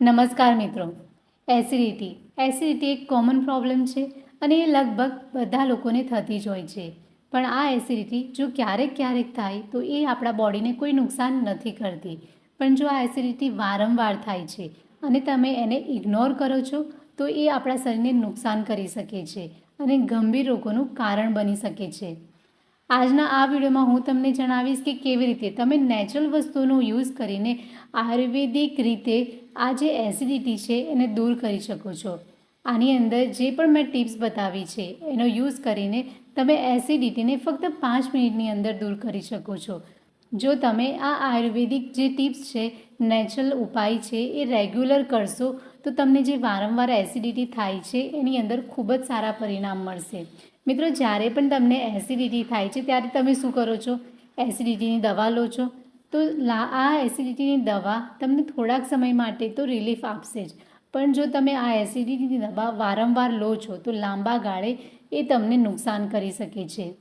નમસ્કાર મિત્રો. Acidity. Acidity એક કોમન પ્રોબ્લેમ છે અને એ લગભગ બધા લોકોને થતી જ હોય છે. પણ આ એસિડિટી જો ક્યારેક ક્યારેક થાય તો એ આપણા બોડીને કોઈ નુકસાન નથી કરતી. પણ જો આ એસિડિટી વારંવાર થાય છે અને તમે એને ઇગ્નોર કરો છો, તો એ આપણા શરીરને નુકસાન કરી શકે છે અને ગંભીર રોગોનું કારણ બની શકે છે. આજના આ વિડીયોમાં હું તમને જણાવીશ કે કેવી રીતે તમે નેચરલ વસ્તુઓનો યુઝ કરીને આયુર્વેદિક રીતે આ જે એસિડિટી છે એને દૂર કરી શકો છો. આની અંદર જે પણ મેં ટિપ્સ બતાવી છે, એનો યુઝ કરીને તમે એસિડિટીને ફક્ત પાંચ મિનિટની અંદર દૂર કરી શકો છો. જો તમે આ આયુર્વેદિક જે ટિપ્સ છે નેચરલ ઉપાય છે, એ રેગ્યુલર કરશો, તો તમને જે વારંવાર એસિડિટી થાય છે, એની અંદર ખૂબ જ સારા પરિણામ મળશે. મિત્રો, જ્યારે પણ તમને એસિડિટી થાય છે, ત્યારે તમે શું કરો છો? એસિડિટીની દવા લો છો. તો લા, આ એસિડિટીની દવા તમને થોડાક સમય માટે તો રિલીફ આપશે જ. પણ જો તમે આ એસિડિટીની દવા વારંવાર લો છો, તો લાંબા ગાળે એ તમને નુકસાન કરી શકે છે.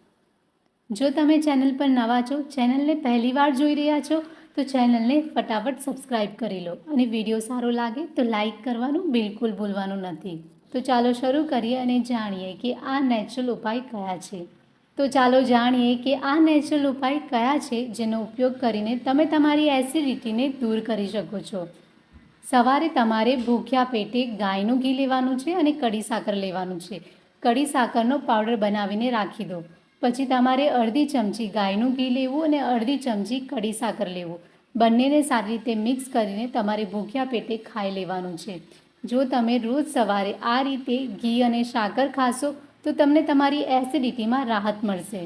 જો તમે ચેનલ પર નવા છો, ચેનલને પહેલીવાર જોઈ રહ્યા છો, તો ચેનલને ફટાફટ સબસ્ક્રાઈબ કરી લો. અને વીડિયો સારો લાગે તો લાઈક કરવાનું બિલકુલ ભૂલવાનું નથી. તો ચાલો શરૂ કરીએ અને જાણીએ કે આ નેચરલ ઉપાય કયા છે. તો ચાલો જાણીએ કે આ નેચરલ ઉપાય કયા છે જેનો ઉપયોગ કરીને તમે તમારી એસિડિટીને દૂર કરી શકો છો. સવારે તમારે ભૂખ્યા પેટે ગાયનું ઘી લેવાનું છે અને કડી સાકર લેવાનું છે. કડી સાકરનો પાવડર બનાવીને રાખી દો. પછી તમારે અડધી ચમચી ગાયનું ઘી લેવું અને અડધી ચમચી કડી સાકર લેવું. બંનેને સારી રીતે મિક્સ કરીને તમારે ભૂખ્યા પેટે ખાઈ લેવાનું છે. જો તમે રોજ સવારે આ રીતે ઘી અને સાકર ખાશો, તો તમને તમારી એસિડિટીમાં રાહત મળશે.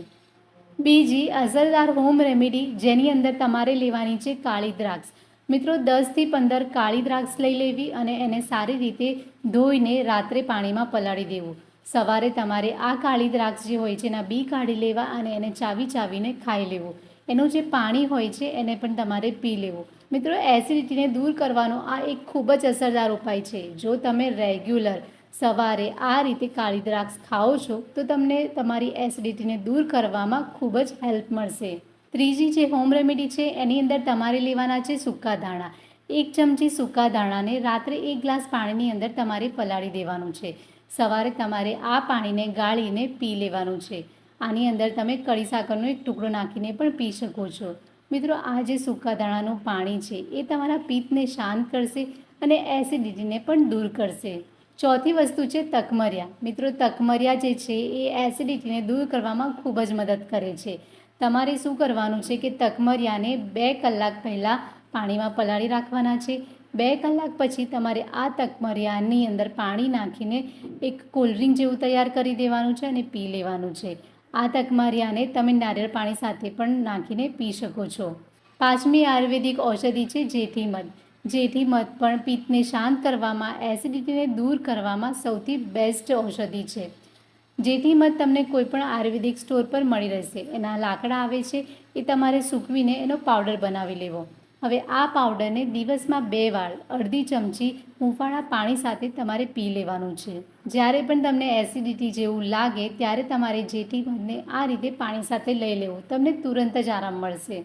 બીજી અસરદાર હોમ રેમેડી જેની અંદર તમારે લેવાની છે કાળી દ્રાક્ષ. મિત્રો, દસથી પંદર કાળી દ્રાક્ષ લઈ લેવી અને એને સારી રીતે ધોઈને રાત્રે પાણીમાં પલાળી દેવું. સવારે તમારે આ કાળી દ્રાક્ષ જે હોય છે એના બી કાઢી લેવા અને એને ચાવી ચાવીને ખાઈ લેવું. એનું જે પાણી હોય છે એને પણ તમારે પી લેવું. મિત્રો એસિડિટીને દૂર કરવાનો આ એક ખૂબ જ અસરદાર ઉપાય છે. જો તમે રેગ્યુલર સવારે આ રીતે કાળી દ્રાક્ષ ખાઓ છો, તો તમને તમારી એસિડિટીને દૂર કરવામાં ખૂબ જ હેલ્પ મળશે. ત્રીજી જે હોમ રેમેડી છે, એની અંદર તમારે લેવાના છે સૂકા દાણા. એક ચમચી સૂકા દાણાને રાત્રે એક ગ્લાસ પાણીની અંદર તમારે પલાળી દેવાનું છે. સવારે તમારે આ પાણીને ગાળીને પી લેવાનું છે. આની અંદર તમે કળી સાકરનો એક ટુકડો નાખીને પણ પી શકો છો. મિત્રો, આ જે સૂકા દાણાનું પાણી છે, એ તમારા પિત્તને શાંત કરશે અને એસિડિટીને પણ દૂર કરશે. ચોથી વસ્તુ છે તકમરિયા. મિત્રો, તકમરિયા જે છે, એ એસિડિટીને દૂર કરવામાં ખૂબ જ મદદ કરે છે. તમારે શું કરવાનું છે કે તકમરિયાને બે કલાક પહેલાં પાણીમાં પલાળી રાખવાના છે. બે કલાક પછી તમારે આ તકમરિયાની અંદર પાણી નાખીને એક કોલ્ડ્રિંક જેવું તૈયાર કરી દેવાનું છે અને પી લેવાનું છે. આ તકમારિયાને તમે નારિયેળ પાણી સાથે પણ નાખીને પી શકો છો. પાંચમી આયુર્વેદિક ઔષધિ છે જેઠી મધ. જેઠી મધ પણ પિત્તને શાંત કરવામાં, એસિડિટીને દૂર કરવામાં સૌથી બેસ્ટ ઔષધિ છે. જેથી મધ તમને કોઈપણ આયુર્વેદિક સ્ટોર પર મળી રહેશે. એના લાકડા આવે છે એ તમારે સૂકવીને એનો પાવડર બનાવી લેવો. હવે આ પાવડરને દિવસમાં બે વાર અડધી ચમચી હૂંફાળા પાણી સાથે તમારે પી લેવાનું છે. જ્યારે પણ તમને એસિડિટી જેવું લાગે, ત્યારે તમારે જેઠી મધને આ રીતે પાણી સાથે લઈ લેવું. તમને તુરંત જ આરામ મળશે.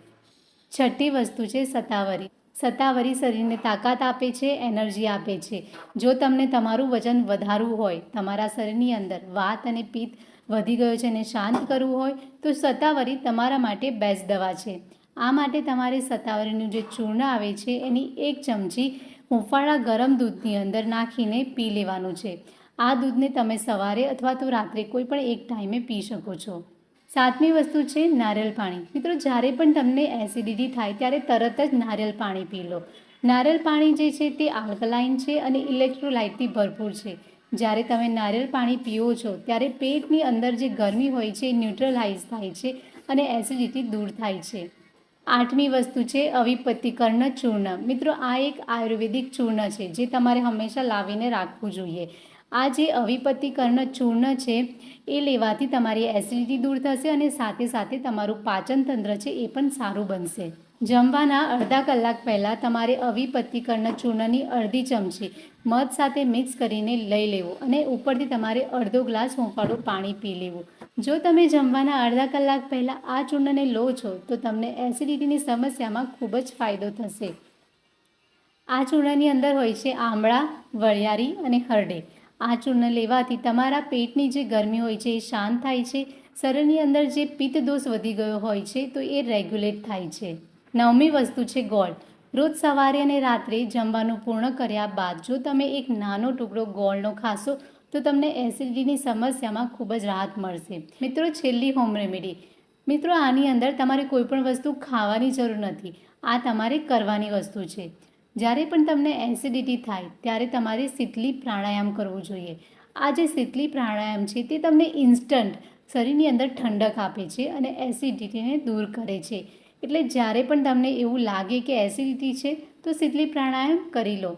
છઠ્ઠી વસ્તુ છે સતાવરી સતાવરી શરીરને તાકાત આપે છે, એનર્જી આપે છે. જો તમને તમારું વજન વધારવું હોય, તમારા શરીરની અંદર વાત અને પિત્ત વધી ગયો છે અને શાંત કરવું હોય, તો સતાવરી તમારા માટે બેસ્ટ દવા છે. આ માટે તમારે સતાવરીનું જે ચૂર્ણ આવે છે, એની એક ચમચી હુંફાળા ગરમ દૂધની અંદર નાખીને પી લેવાનું છે. આ દૂધને તમે સવારે અથવા તો રાત્રે કોઈ પણ એક ટાઈમે પી શકો છો. સાતમી વસ્તુ છે નારિયેલ પાણી. મિત્રો, જ્યારે પણ તમને એસિડિટી થાય ત્યારે તરત જ નારિયેળ પાણી પી લો. નારિયેળ પાણી જે છે તે આલ્કલાઇન છે અને ઇલેક્ટ્રોલાઇટથી ભરપૂર છે. જ્યારે તમે નારિયેળ પાણી પીઓ છો, ત્યારે પેટની અંદર જે ગરમી હોય છે ન્યુટ્રલાઇઝ થાય છે અને એસિડિટી દૂર થાય છે. આઠમી વસ્તુ છે અવિપત્તિકર્ણ ચૂર્ણ. મિત્રો, આ એક આયુર્વેદિક ચૂર્ણ છે જે તમારે હંમેશા લાવીને રાખવું જોઈએ. આ જે અવિપત્તિકર્ણ ચૂર્ણ છે, એ લેવાથી તમારી એસિડિટી દૂર થશે અને સાથે સાથે તમારું પાચન તંત્ર છે એ પણ સારું બનશે. જમવાના અડધા કલાક પહેલાં તમારે અવિપત્તિકર્ણ ચૂર્ણની અડધી ચમચી મધ સાથે મિક્સ કરીને લઈ લેવું અને ઉપરથી તમારે અડધો ગ્લાસ હુંફાળું પાણી પી લેવું. જો તમે જમવાના અડધા કલાક પહેલાં આ ચૂર્ણને લો છો, તો તમને એસિડિટીની સમસ્યામાં ખૂબ જ ફાયદો થશે. આ ચૂર્ણની અંદર હોય છે આમળા, વરિયાળી અને હરડે. આ ચૂર્ણ લેવાથી તમારા પેટની જે ગરમી હોય છે એ શાંત થાય છે, શરીરની અંદર જે પિત્ત દોષ વધી ગયો હોય છે, તો એ રેગ્યુલેટ થાય છે. નવમી વસ્તુ છે ગોળ. રોજ સવારે અને રાત્રે જમવાનું પૂર્ણ કર્યા બાદ જો તમે એક નાનો ટુકડો ગોળનો ખાશો તો તમને એસિડિટીની સમસ્યામાં ખૂબ જ રાહત મળશે. મિત્રો, છેલ્લી હોમ રેમેડી મિત્રો, આની અંદર તમારે કોઈ પણ વસ્તુ ખાવાની જરૂર નથી. આ તમારે કરવાની વસ્તુ છે. જ્યારે પણ તમને એસિડિટી થાય, ત્યારે તમારે શીતલી પ્રાણાયામ કરવું જોઈએ. આ જે શીતલી પ્રાણાયામ છે, તે તમને ઇન્સ્ટન્ટ શરીરની અંદર ઠંડક આપે છે અને એસિડિટીને દૂર કરે છે. એટલે જ્યારે પણ તમને એવું લાગે કે એસિડિટી છે, તો શીતલી પ્રાણાયામ કરી લો.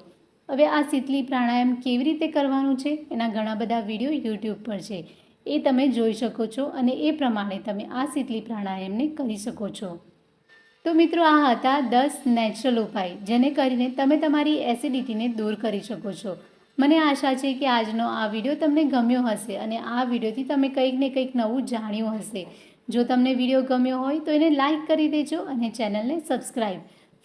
હવે આ શીતલી પ્રાણાયામ કેવી રીતે કરવાનું છે એના ઘણા બધા વીડિયો યુટ્યુબ પર છે. એ તમે જોઈ શકો છો અને એ પ્રમાણે તમે આ શીતલી પ્રાણાયામને કરી શકો છો. તો મિત્રો આ હતા દસ નેચરલ ઉપાય, જેને કરીને તમે તમારી એસિડિટીને દૂર કરી શકો છો. મને આશા છે કે આજનો આ વીડિયો તમને ગમ્યો હશે અને આ વિડીયોથી તમે કંઈક ને કંઈક નવું જાણ્યું હશે. જો તમને વીડિયો ગમ્યો હોય તો એને લાઈક કરી દેજો અને ચેનલને સબસ્ક્રાઈબ.